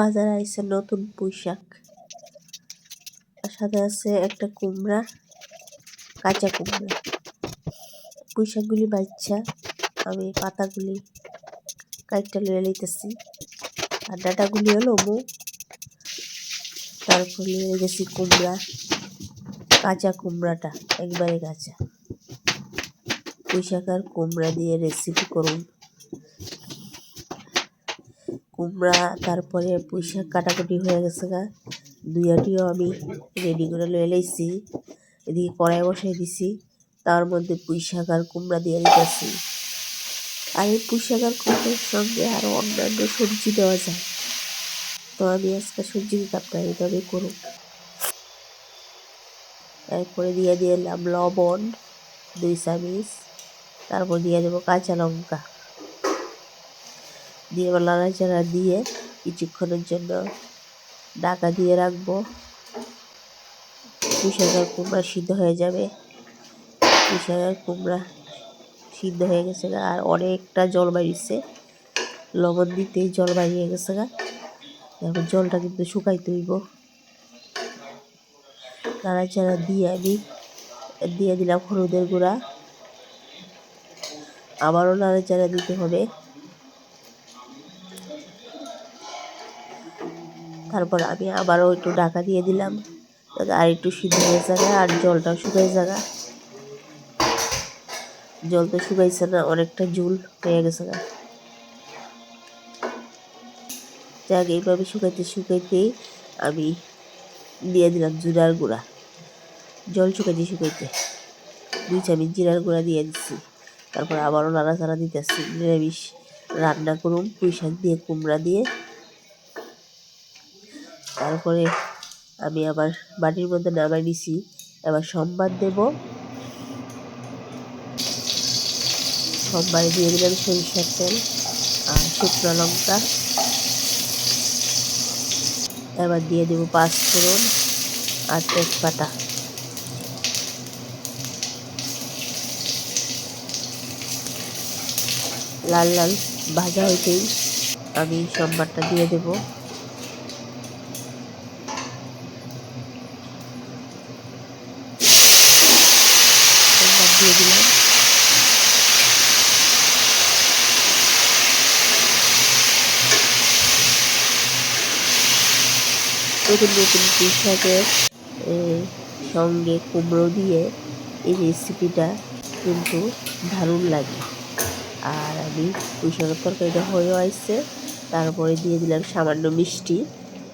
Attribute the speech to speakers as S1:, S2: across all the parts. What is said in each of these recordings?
S1: বাজারে আইছে নতুন পুঁই শাক আর সাথে আছে একটা কুমড়া, কাঁচা কুমড়া। পুঁই শাকগুলি বাচ্চা, আমি পাতাগুলি কাইটটা লয়ে লইতেছি। আর ডাটাগুলি হলো মু। তারপর নিয়ে গেছি কুমড়া, কাঁচা কুমড়াটা, একবারে কাঁচা। পুঁই শাক আর কুমড়া দিয়ে রেসিপি করুন। কুমড়া, তারপরে পুঁই শাক কাটাকুটি হয়ে গেছে গা। দুইয়াটিও আমি রেডি করে লয়ে লাইছি। এদিকে কড়াই বসাই দিছি। তার মধ্যে পুঁই শাক আর কুমড়া দিয়ে দিতেছি। আর এই পুঁই শাক আর কুমড়ার সঙ্গে আরও অন্যান্য সবজি দেওয়া যায়। তো আমি আজকে সবজি দিতাম না এইভাবে করুন এরপরে দিয়ে দিলাম লবণ, দুই চামিচ। তারপর দিয়ে দেবো কাঁচা লঙ্কা। দিয়ে এবার নাড়াচাড়া দিয়ে কিছুক্ষণের জন্য ঢাকা দিয়ে রাখব। পুঁশাকার কুমড়া সিদ্ধ হয়ে যাবে। পুঁশাকার কুমড়া সিদ্ধ হয়ে গেছে গা। আর অনেকটা জল বাড়িছে লবণ দিতেই জল বাড়িয়ে গেছে গা। তারপর জলটা কিন্তু শুকাই হইব। নাড়াচাড়া দিয়ে আমি দিয়ে দিলাম হলুদের গুঁড়া। আবারও নাড়াচাড়া দিতে হবে। তারপর আমি আবারও একটু ঢাকা দিয়ে দিলাম। আর একটু হয়ে জায়গা আর জলটাও শুকাই জায়গা জল তো শুকাইছে না, অনেকটা জুল হয়ে গেছে গা যাক, এইভাবে শুকাইতে শুকাইতেই আমি দিয়ে দিলাম জিরার গুঁড়া। জল শুকাইতে শুকাইতে দুই চামচ জিরার গুঁড়া দিয়ে দিচ্ছি তারপর আবারও নাড়াচাড়া দিতেছি, নিরামিষ রান্না করুন পুঁই শাক দিয়ে, কুমড়া দিয়ে। তারপরে আমি আবার বাটির মধ্যে নামাই নিছি। এবার সোমবার দেব। সোমবারে দিয়ে দিলাম সরিষার তেল আর শুকনো লঙ্কা। এবার দিয়ে দেবো পাঁচ ফোড়ন আর তেজপাতা। লাল লাল ভাজা হইতেই আমি সোমবারটা দিয়ে দেবো দিয়ে দিলাম নতুন নতুন পুঁইশাকের সঙ্গে কুমড়ো দিয়ে এই রেসিপিটা কিন্তু দারুণ লাগে। আর আমি পুঁইশাকের তরকারিটা হয়েও আসছে, তারপরে দিয়ে দিলাম সামান্য মিষ্টি।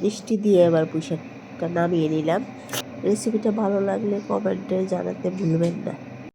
S1: মিষ্টি দিয়ে এবার পুঁইশাকটা নামিয়ে নিলাম। রেসিপিটা ভালো লাগলে কমেন্টে জানাতে ভুলবেন না।